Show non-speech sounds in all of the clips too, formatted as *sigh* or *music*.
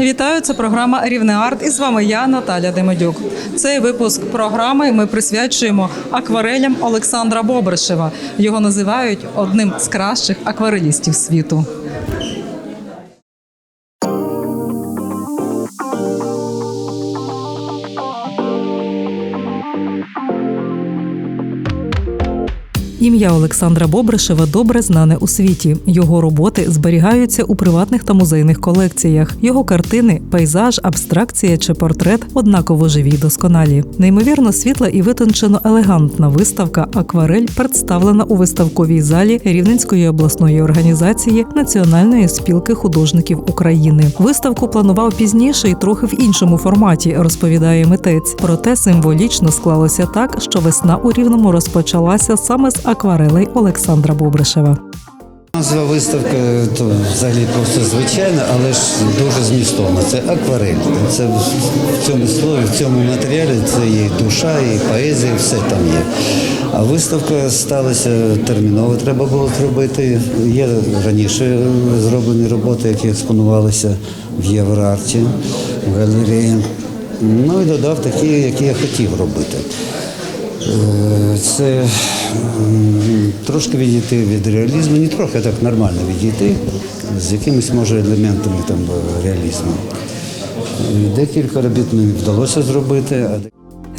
Вітаю, це програма Рівне Арт. І з вами я, Наталя Демедюк. Цей випуск програми ми присвячуємо акварелям Олександра Бобришева. Його називають одним з кращих акварелістів світу. Ім'я Олександра Бобришева добре знане у світі. Його роботи зберігаються у приватних та музейних колекціях. Його картини, пейзаж, абстракція чи портрет однаково живі й досконалі. Неймовірно світла і витончено елегантна виставка Акварель представлена у виставковій залі Рівненської обласної організації Національної спілки художників України. Виставку планував пізніше і трохи в іншому форматі, розповідає митець. Проте символічно склалося так, що весна у рівному розпочалася саме з акварелей Олександра Бобришева. Назва виставки то взагалі просто звичайна, але ж дуже змістовна. Це акварель. Це в цьому слові, в цьому матеріалі це і душа, і поезія, все там є. А виставка сталася терміново, треба було зробити. Є раніше зроблені роботи, які експонувалися в Євроарті, в галереї. Ну і додав такі, які я хотів робити. Е, Це трошки відійти від реалізму, не трохи а так нормально відійти, з якимись може елементами там е, реалізму. Декілька робіт мені вдалося зробити.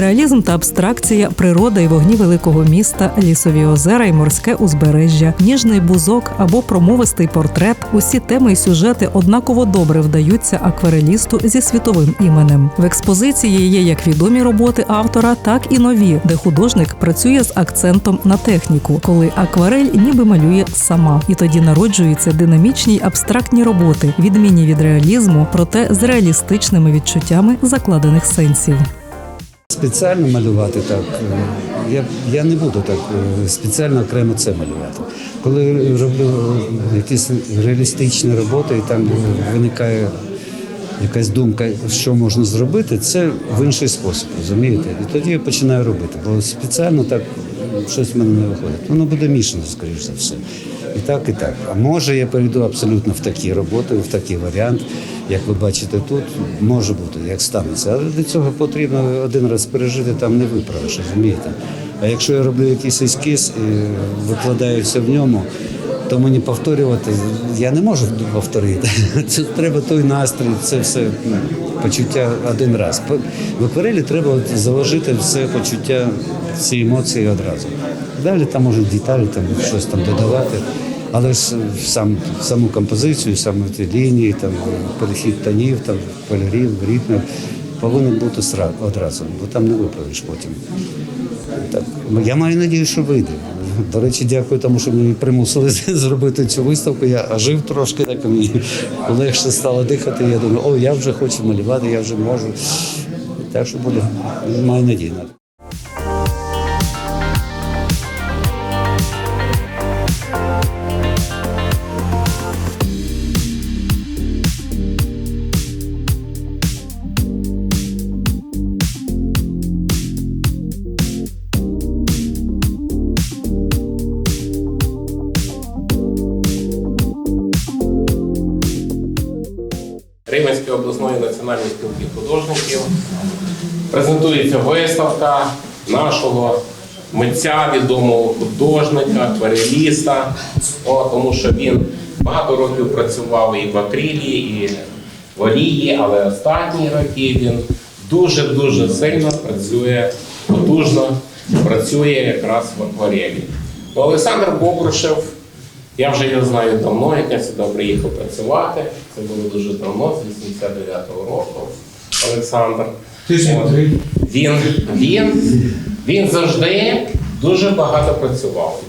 Реалізм та абстракція, природа і вогні великого міста, лісові озера і морське узбережжя, ніжний бузок або промовистий портрет. Усі теми і сюжети однаково добре вдаються акварелісту зі світовим іменем. В експозиції є як відомі роботи автора, так і нові, де художник працює з акцентом на техніку, коли акварель ніби малює сама, і тоді народжуються динамічні й абстрактні роботи, відмінні від реалізму, проте з реалістичними відчуттями закладених сенсів. Спеціально малювати так. е, Я, я не буду так е, спеціально окремо це малювати. Коли роблю якісь реалістичні роботи, і там виникає якась думка, що можна зробити, це в інший спосіб, розумієте? І тоді я починаю робити. Бо спеціально так щось в мене не виходить. Воно буде мішано, скоріш за все. І так, і так. А може я перейду абсолютно в такі роботи, в такий варіант. Як ви бачите тут, може бути, як станеться. Але для цього потрібно один раз пережити, там не виправиш, розумієте? А якщо я роблю якийсь ескіз і викладаюся в ньому, то мені повторювати я не можу повторити. *laughs* Це треба той настрій, це все ну, почуття один раз. В акварелі треба заложити все почуття, ці емоції одразу. Далі там можуть деталі, там щось там додавати. Але ж сам саму композицію, саме ті лінії, там перехід тонів, там кольорів, ритмів повинен бути одразу, бо там не виправиш потім. Так, ну, я маю надію, що вийде. До речі, дякую, тому що мені примусили *laughs* зробити цю виставку. Я жив трошки, так мені легше стало дихати. Я думаю, о, я вже хочу малювати, я вже можу. Так що буде, маю надію. Національної спілки художників. Презентується виставка нашого митця, відомого художника, аквареліста, тому що він багато років працював і в акрилі, і в олії, але останні роки він дуже-дуже сильно працює, потужно працює якраз в акварелі. Олександр Бобрушев я вже його знаю давно, як я сюди приїхав працювати. Це було дуже давно, з 89-го року. Олександр. От. Він, він, він завжди дуже багато працював.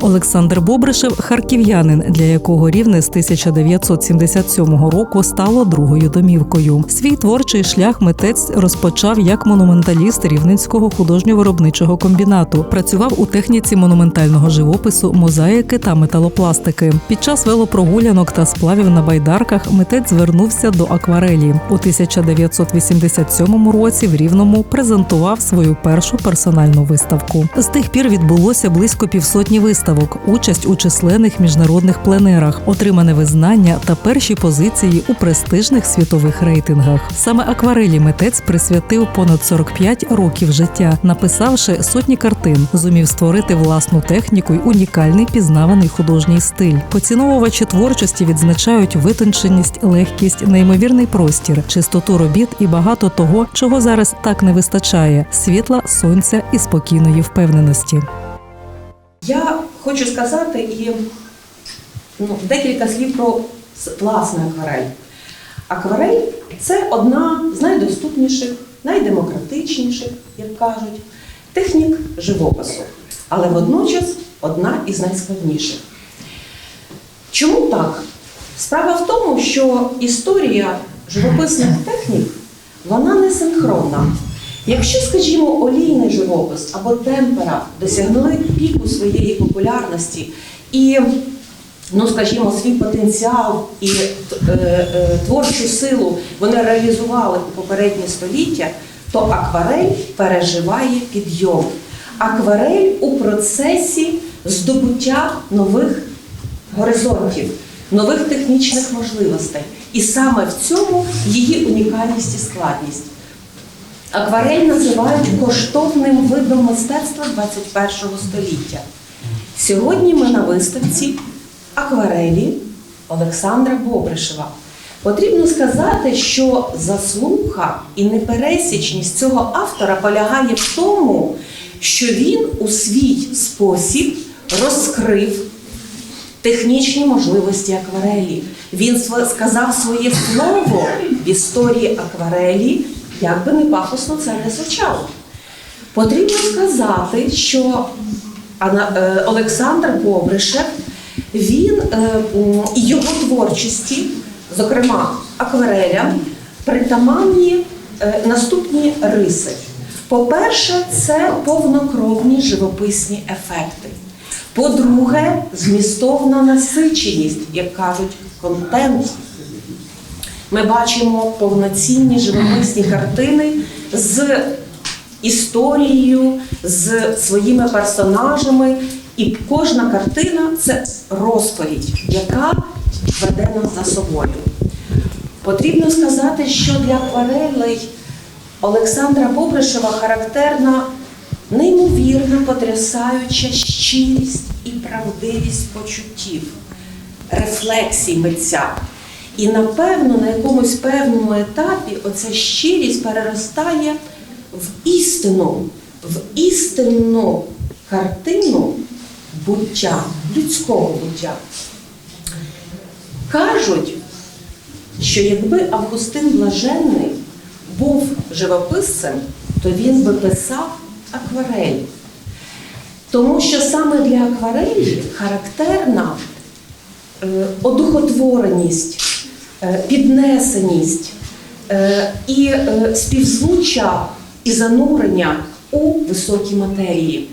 Олександр Бобришев харків'янин, для якого рівне з 1977 року стало другою домівкою. Свій творчий шлях митець розпочав як монументаліст рівненського художньо-виробничого комбінату. Працював у техніці монументального живопису, мозаїки та металопластики. Під час велопрогулянок та сплавів на байдарках митець звернувся до акварелі. У 1987 році в Рівному презентував свою першу персональну виставку. З тих пір відбулося близько півсотні виставок, участь у численних міжнародних пленерах, отримане визнання та перші позиції у престижних світових рейтингах. Саме акварелі митець присвятив понад 45 років життя, написавши сотні картин, зумів створити власну техніку й унікальний пізнаваний художній стиль. Поціновувачі творчості відзначають витонченість, легкість, неймовірний простір, чистоту робіт і багато того, чого зараз так не вистачає: світла, сонця і спокійної впевненості. Я хочу сказати і ну, декілька слів про власне акварель. Акварель це одна з найдоступніших, найдемократичніших, як кажуть, технік живопису, але водночас одна із найскладніших. Чому так? Справа в тому, що історія живописних технік вона не синхронна. Якщо, скажімо, олійний живопис або темпера досягнули піку своєї популярності і, ну скажімо, свій потенціал і е, е, творчу силу вони реалізували у попереднє століття, то акварель переживає підйом. Акварель у процесі здобуття нових горизонтів, нових технічних можливостей. І саме в цьому її унікальність і складність. Акварель називають коштовним видом мистецтва 21 століття. Сьогодні ми на виставці акварелі Олександра Бобришева. Потрібно сказати, що заслуга і непересічність цього автора полягає в тому, що він у свій спосіб розкрив технічні можливості акварелі. Він сказав своє слово в історії акварелі, як би не пафосно це не звучало. Потрібно сказати, що е, Олександр Бобришев, він е, і його творчості, зокрема акварелям, притаманні е, наступні риси. По-перше, це повнокровні живописні ефекти. По-друге, змістовна насиченість, як кажуть, контент. Ми бачимо повноцінні живописні картини з історією, з своїми персонажами. І кожна картина це розповідь, яка веде нас за собою. Потрібно сказати, що для акварелей Олександра Бобришева характерна неймовірна, потрясаюча щирість і правдивість почуттів, рефлексій митця. І напевно на якомусь певному етапі оця щирість переростає в істину, в істинну картину буття, людського буття. Кажуть, що якби Августин Блаженний був живописцем, то він би писав акварель. Тому що саме для акварелі характерна е, одухотвореність, піднесеність е, і е, співзвуччя і занурення у високі матерії.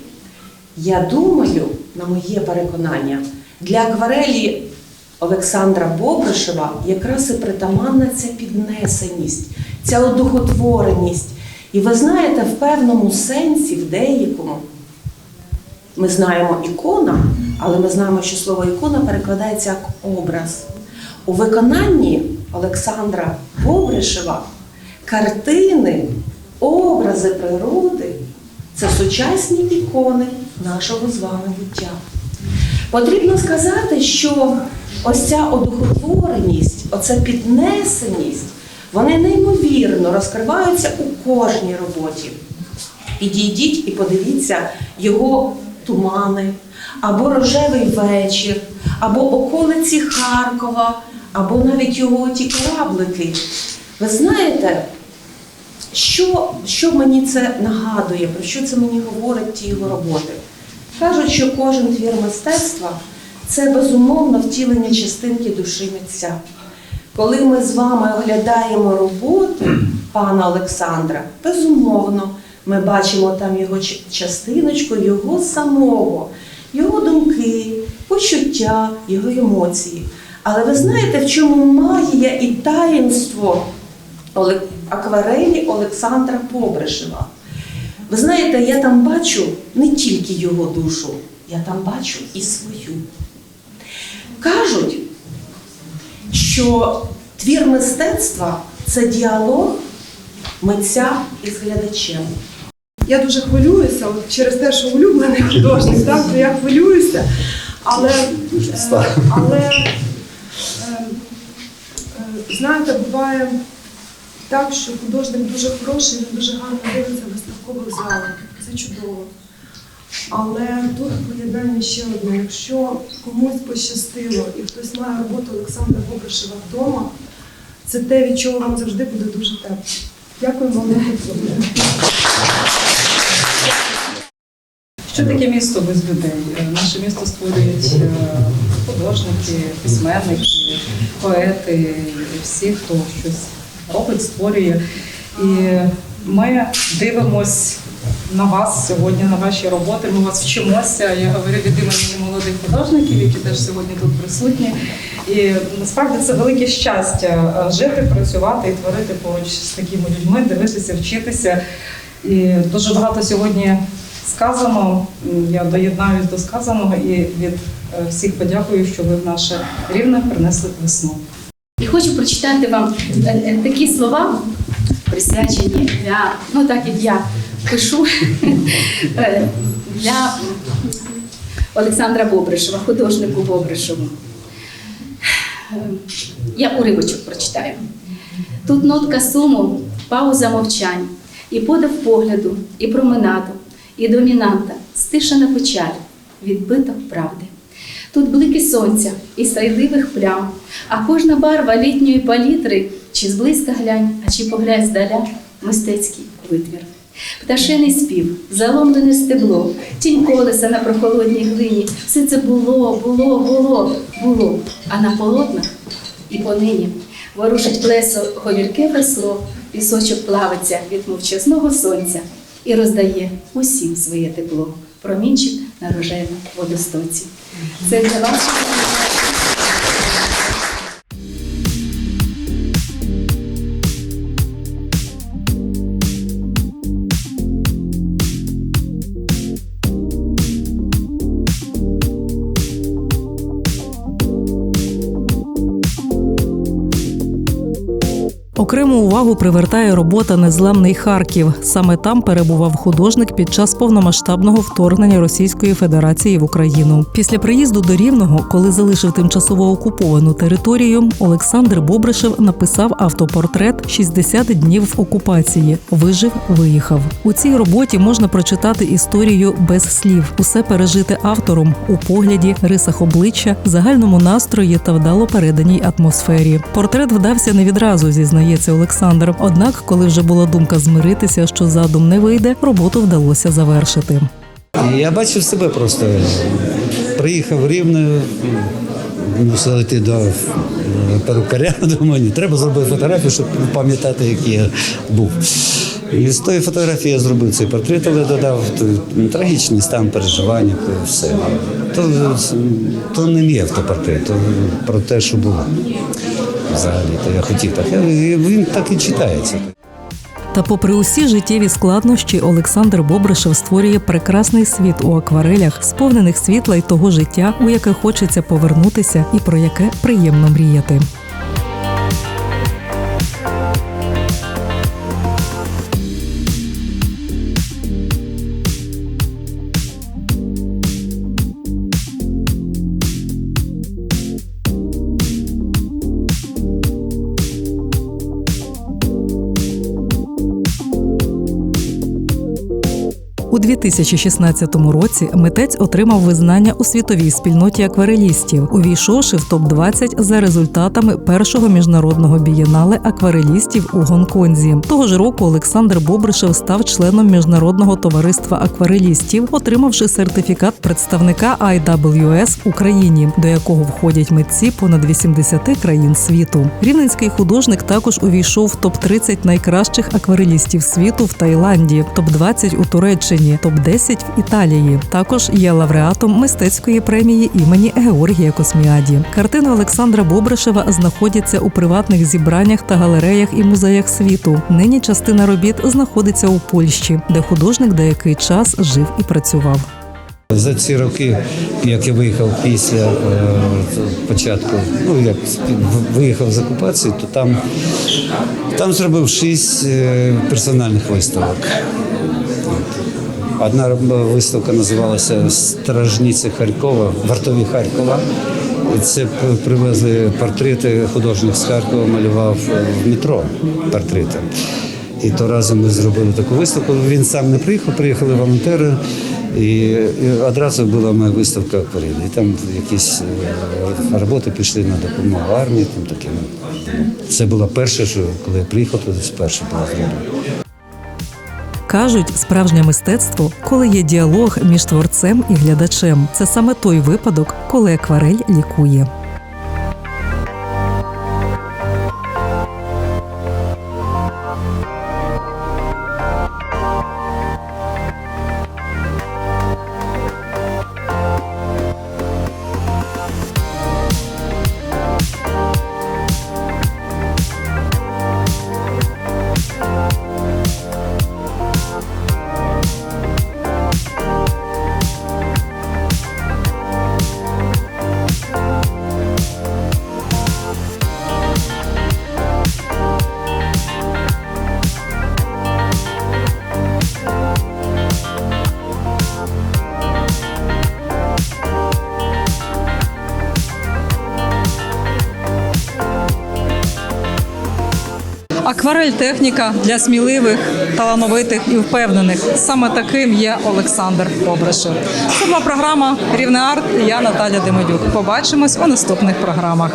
Я думаю, на моє переконання, для акварелі Олександра Бобришева якраз і притаманна ця піднесеність, ця одухотвореність. І ви знаєте, в певному сенсі, в деякому, ми знаємо ікона, але ми знаємо, що слово ікона перекладається як образ. У виконанні Олександра Бобришева картини, образи природи це сучасні ікони нашого з вами буття. Потрібно сказати, що ось ця одухотвореність, оця піднесеність, вони неймовірно розкриваються у кожній роботі. Підійдіть і подивіться його тумани, або рожевий вечір, або околиці Харкова, або навіть його ті кораблики. Ви знаєте, що, що мені це нагадує, про що це мені говорить ті його роботи? Кажуть, що кожен твір мистецтва це безумовно втілення частинки душі митця. Коли ми з вами оглядаємо роботу *clears throat* пана Олександра, безумовно, ми бачимо там його частиночку, його самого, його думки, почуття, його емоції. Але ви знаєте, в чому магія і таїнство акварелі Олександра Побришева? Ви знаєте, я там бачу не тільки його душу, я там бачу і свою. Кажуть, що твір мистецтва це діалог митця із глядачем. Я дуже хвилююся от через те, що улюблений художник, так, то я хвилююся. Але, е, але знаєте, буває так, що художник дуже хороший, він дуже гарно дивиться в виставкових залах. Це чудово. Але тут поєднання ще одне. Якщо комусь пощастило і хтось має роботу Олександра Бобришева вдома, це те, від чого вам завжди буде дуже тепло. Дякую вам за. Що таке місто без людей? Е, Наше місто створюють е, художники, письменники, поети, всі, хто щось робить, створює. І ми дивимось на вас сьогодні, на ваші роботи. Ми вас вчимося. Я говорю від імені молодих художників, які теж сьогодні тут присутні. І насправді це велике щастя е, жити, працювати і творити поруч з такими людьми, дивитися, вчитися. І дуже багато сьогодні сказано. Я доєднаюсь до сказаного і від е, всіх подякую, що ви в наше рівне принесли весну. І хочу прочитати вам е, е, такі слова, присвячені для, ну так як я пишу, *laughs* для Олександра Бобришева, художнику Бобришеву. Я уривочок прочитаю. Тут нотка суму, пауза мовчань, і подив погляду, і променаду, і домінанта, стишена печаль, відбиток правди. Тут блики сонця і срайливих плям, а кожна барва літньої палітри, чи зблизька глянь, а чи поглянь здаля мистецький витвір. Пташиний спів, заломлене стебло, тінь колеса на прохолодній глині. Все це було, було, було, було. А на полотнах і понині ворушить плесо говірке весло, пісочок плавиться від мовчазного сонця і роздає усім своє тепло. Промінчик на рожевому водостоці. Це для вас. Окрему увагу привертає робота Незламний Харків. Саме там перебував художник під час повномасштабного вторгнення Російської Федерації в Україну. Після приїзду до Рівного, коли залишив тимчасово окуповану територію, Олександр Бобришев написав автопортрет «60 днів в окупації. Вижив, виїхав. У цій роботі можна прочитати історію без слів, усе пережити автором у погляді, рисах обличчя, загальному настрої та вдало переданій атмосфері. Портрет вдався не відразу, зізнається Олександр. Однак, коли вже була думка змиритися, що задум не вийде, роботу вдалося завершити. Я бачив себе просто. Приїхав в Рівне, мусив йти до е, перукаря. *laughs* Думаю, треба зробити фотографію, щоб пам'ятати, який я був. І з тої фотографії я зробив цей портрет, але додав трагічний стан переживання, все. То, то не мій автопортрет, то про те, що було. Взагалі, то я хотів так. Він так і читається. Та, попри усі життєві складнощі, Олександр Бобришев створює прекрасний світ у акварелях, сповнених світла й того життя, у яке хочеться повернутися, і про яке приємно мріяти. 2016 році митець отримав визнання у світовій спільноті акварелістів, увійшовши в топ 20 за результатами першого міжнародного бієнале акварелістів у Гонконзі. Того ж року Олександр Бобришев став членом міжнародного товариства акварелістів, отримавши сертифікат представника IWS в Україні, до якого входять митці понад 80 країн світу. Рівненський художник також увійшов в топ 30 найкращих акварелістів світу в Таїланді, топ 20 у Туреччині, топ 10 в Італії. Також є лауреатом мистецької премії імені Георгія Косміаді. Картини Олександра Бобришева знаходяться у приватних зібраннях та галереях і музеях світу. Нині частина робіт знаходиться у Польщі, де художник деякий час жив і працював. За ці роки, як я виїхав після е, початку, ну як виїхав з окупації, то там, там зробив шість е, персональних виставок. Одна виставка називалася Стражниці Харкова, вартові Харкова. Це привезли портрети художник з Харкова, малював е, в метро портрети. І то разом ми зробили таку виставку. Він сам не приїхав, приїхали волонтери. І, одразу була моя виставка акварелі. І там якісь е, роботи пішли на допомогу армії. Там таке. Це було перше, що коли я приїхав, то це перше було зроблено. Кажуть, справжнє мистецтво, коли є діалог між творцем і глядачем. Це саме той випадок, коли акварель лікує. Акварель техніка для сміливих, талановитих і впевнених. Саме таким є Олександр Побрашев. Це була програма Рівне арт. і Я Наталя Демидюк. Побачимось у наступних програмах.